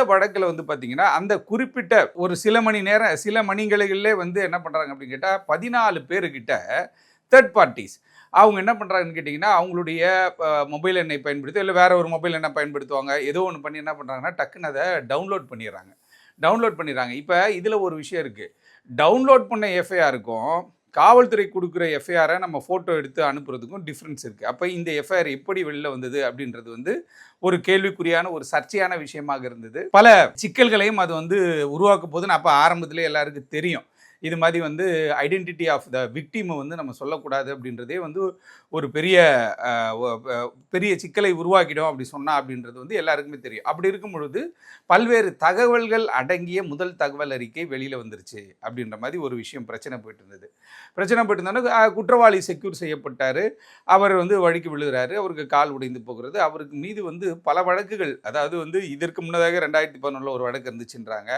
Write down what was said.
அந்த வழக்கில் வந்து பார்த்தீங்கன்னா அந்த குறிப்பிட்ட ஒரு சில மணி நேரம் சில மணிகளிலே வந்து என்ன பண்ணுறாங்க அப்படின்னு கேட்டால் பதினாலு பேருக்கிட்ட தேர்ட் பார்ட்டிஸ் அவங்க என்ன பண்ணுறாங்கன்னு கேட்டிங்கன்னா அவங்களுடைய மொபைல் எண்ணை பயன்படுத்தி இல்லை வேறு ஒரு மொபைல் எண்ணை பயன்படுத்துவாங்க. ஏதோ ஒன்று பண்ணி என்ன பண்ணுறாங்கன்னா டக்குன்னு அதை டவுன்லோட் பண்ணிடுறாங்க. டவுன்லோட் பண்ணிடுறாங்க. இப்போ இதில் ஒரு விஷயம் இருக்குது டவுன்லோட் பண்ண எஃப்ஐஆருக்கும் காவல்துறை கொடுக்குற எஃப்ஐஆரை நம்ம ஃபோட்டோ எடுத்து அனுப்புறதுக்கும் டிஃப்ரென்ஸ் இருக்குது அப்போ இந்த எஃப்ஐஆர் எப்படி வெளில வந்தது அப்படின்றது வந்து ஒரு கேள்விக்குறியான ஒரு சர்ச்சையான விஷயமாக இருந்தது. பல சிக்கல்களையும் அது வந்து உருவாக்க போதுன்னு அப்போ ஆரம்பத்திலே எல்லாருக்கும் தெரியும். இது மாதிரி வந்து ஐடென்டிட்டி ஆஃப் த விக்டிமை வந்து நம்ம சொல்லக்கூடாது அப்படின்றதே வந்து ஒரு பெரிய பெரிய சிக்கலை உருவாக்கிடும் அப்படி சொன்னால் அப்படின்றது வந்து எல்லாருக்குமே தெரியும். அப்படி இருக்கும் பொழுது பல்வேறு தகவல்கள் அடங்கிய முதல் தகவல் அறிக்கை வெளியில் வந்துருச்சு அப்படின்ற மாதிரி ஒரு விஷயம் பிரச்சனை போயிட்டு இருந்தது. பிரச்சனை போயிட்டு இருந்தோன்னா குற்றவாளி செக்யூர் செய்யப்பட்டார். அவர் வந்து வழிக்கு விழுகிறாரு. அவருக்கு கால் உடைந்து போகிறது. அவருக்கு மீது வந்து பல வழக்குகள் அதாவது வந்து இதற்கு முன்னதாக ரெண்டாயிரத்தி பதினொன்றில் ஒரு வழக்கு இருந்துச்சுன்றாங்க.